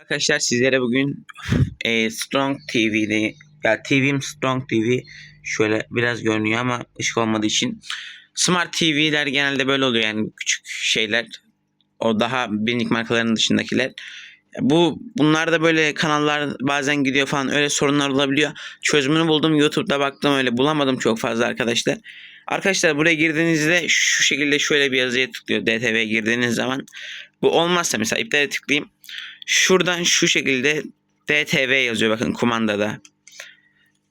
Arkadaşlar sizlere bugün e, Strong TV'de ya TV'm Strong TV şöyle biraz görünüyor ama ışık olmadığı için Smart TV'ler genelde böyle oluyor yani küçük şeyler. O daha bilindik markaların dışındakiler. Bu bunlarda böyle kanallar bazen gidiyor falan öyle sorunlar olabiliyor. Çözümünü buldum YouTube'da baktım öyle bulamadım çok fazla arkadaşlar. Arkadaşlar buraya girdiğinizde şu şekilde şöyle bir yazıya tıklıyor DTV'ye girdiğiniz zaman. Bu olmazsa mesela iptale tıklayayım. Şuradan şu şekilde DTV yazıyor bakın kumandada.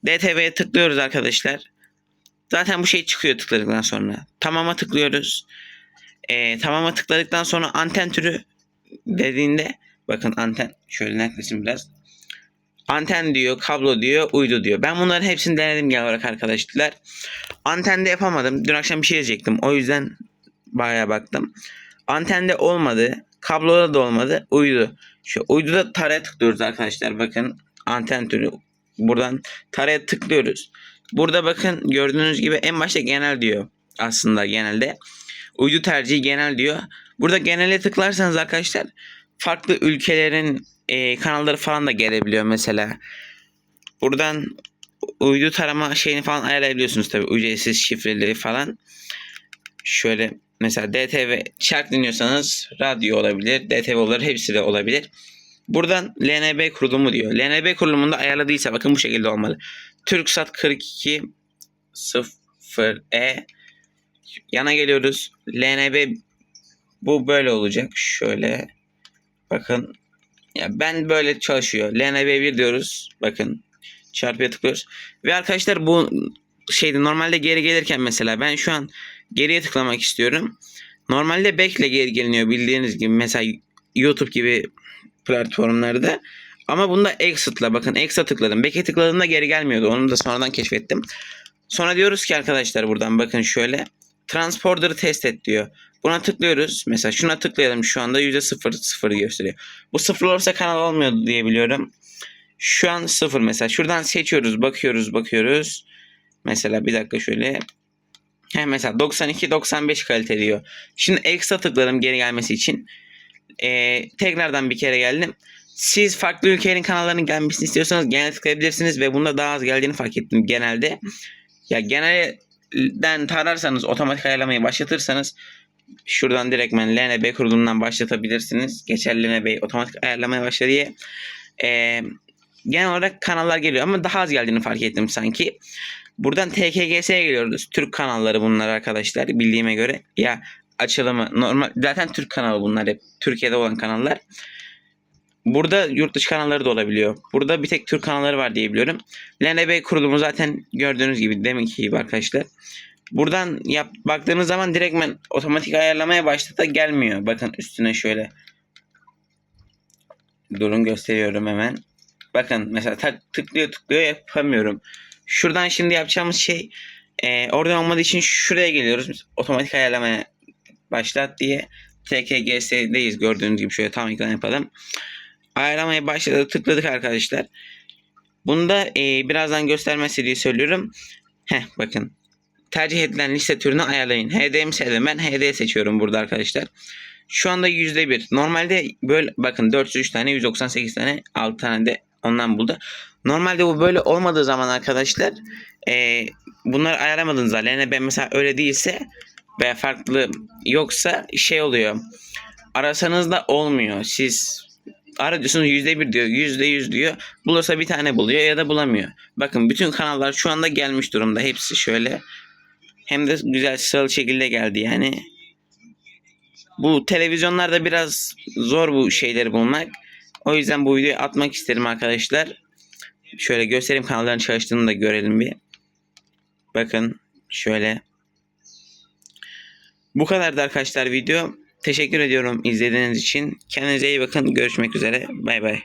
DTV'ye tıklıyoruz arkadaşlar. Zaten bu şey çıkıyor tıkladıktan sonra. Tamama tıklıyoruz. Ee, tamama tıkladıktan sonra anten türü dediğinde bakın anten şöyle netlesin biraz. Anten diyor, kablo diyor, uydu diyor. Ben bunların hepsini denedim genel olarak arkadaşlar. Antende yapamadım. Dün akşam bir şey yazacaktım. O yüzden bayağı baktım. Antende olmadı. Kabloda da olmadı. Uydu. Şu uyduda taraya tıklıyoruz arkadaşlar. Bakın anten türü. Buradan taraya tıklıyoruz. Burada bakın gördüğünüz gibi en başta genel diyor. Aslında genelde. Uydu tercihi genel diyor. Burada genele tıklarsanız arkadaşlar farklı ülkelerin e, kanalları falan da gelebiliyor mesela. Buradan uydu tarama şeyini falan ayarlayabiliyorsunuz tabi ücretsiz şifreli falan. Şöyle mesela DTV şarkı dinliyorsanız radyo olabilir, DTV olabilir, hepsi de olabilir. Buradan LNB kurulumu diyor. LNB kurulumunda ayarladıysa bakın bu şekilde olmalı. Türksat 42 0E yana geliyoruz. LNB bu böyle olacak. Şöyle bakın ya ben böyle çalışıyor. LNB1 diyoruz. Bakın çarpıya tıklıyoruz. Ve arkadaşlar bu şeydi normalde geri gelirken mesela ben şu an geriye tıklamak istiyorum. Normalde back ile geri geliniyor bildiğiniz gibi mesela YouTube gibi platformlarda. Ama bunda exit'la bakın exit tıkladım. Back'e tıkladığımda geri gelmiyordu. Onu da sonradan keşfettim. Sonra diyoruz ki arkadaşlar buradan bakın şöyle. Transporter'ı test et diyor. Buna tıklıyoruz. Mesela şuna tıklayalım şu anda %0 0 gösteriyor. Bu sıfır olursa kanal olmuyordu diye biliyorum. Şu an sıfır mesela. Şuradan seçiyoruz. Bakıyoruz bakıyoruz. Mesela bir dakika şöyle. He mesela 92-95 kalite diyor. Şimdi extra tıkladım geri gelmesi için. Ee, tekrardan bir kere geldim. Siz farklı ülkelerin kanallarının gelmesini istiyorsanız genel tıklayabilirsiniz ve bunda daha az geldiğini fark ettim genelde. Ya genelden tararsanız otomatik ayarlamayı başlatırsanız şuradan direktmen LNB kurulumundan başlatabilirsiniz. Geçer LNB otomatik ayarlamaya başla diye. Ee, genel olarak kanallar geliyor ama daha az geldiğini fark ettim sanki. Buradan TKGS'ye geliyoruz. Türk kanalları bunlar arkadaşlar bildiğime göre. Ya açılımı normal zaten Türk kanalı bunlar hep Türkiye'de olan kanallar. Burada yurt dışı kanalları da olabiliyor. Burada bir tek Türk kanalları var diye biliyorum. LNB kurulumu zaten gördüğünüz gibi deminki gibi arkadaşlar. Buradan yap, baktığınız zaman direktmen otomatik ayarlamaya başladı gelmiyor. Bakın üstüne şöyle. Durun gösteriyorum hemen. Bakın mesela tıklıyor tıklıyor yapamıyorum. Şuradan şimdi yapacağımız şey e, oradan olmadığı için şuraya geliyoruz. Otomatik ayarlamaya başlat diye TKGS'deyiz gördüğünüz gibi şöyle tam ekran yapalım. Ayarlamaya başladı tıkladık arkadaşlar. Bunda e, birazdan göstermesi diye söylüyorum. Heh bakın. Tercih edilen liste türünü ayarlayın. HD'mi sevdim. Ben HD seçiyorum burada arkadaşlar. Şu anda %1. Normalde böyle bakın 403 tane 198 tane 6 tane de ondan buldu. Normalde bu böyle olmadığı zaman arkadaşlar e, bunları ayaramadığınız halde ben mesela öyle değilse veya farklı yoksa şey oluyor. Arasanız da olmuyor. Siz ara diyorsunuz %1 diyor %100 diyor. Bulursa bir tane buluyor ya da bulamıyor. Bakın bütün kanallar şu anda gelmiş durumda. Hepsi şöyle. Hem de güzel sıralı şekilde geldi yani. Bu televizyonlarda biraz zor bu şeyleri bulmak. O yüzden bu videoyu atmak isterim arkadaşlar. Şöyle göstereyim kanalların çalıştığını da görelim bir. Bakın şöyle. Bu kadardı arkadaşlar video. Teşekkür ediyorum izlediğiniz için. Kendinize iyi bakın. Görüşmek üzere. Bay bay.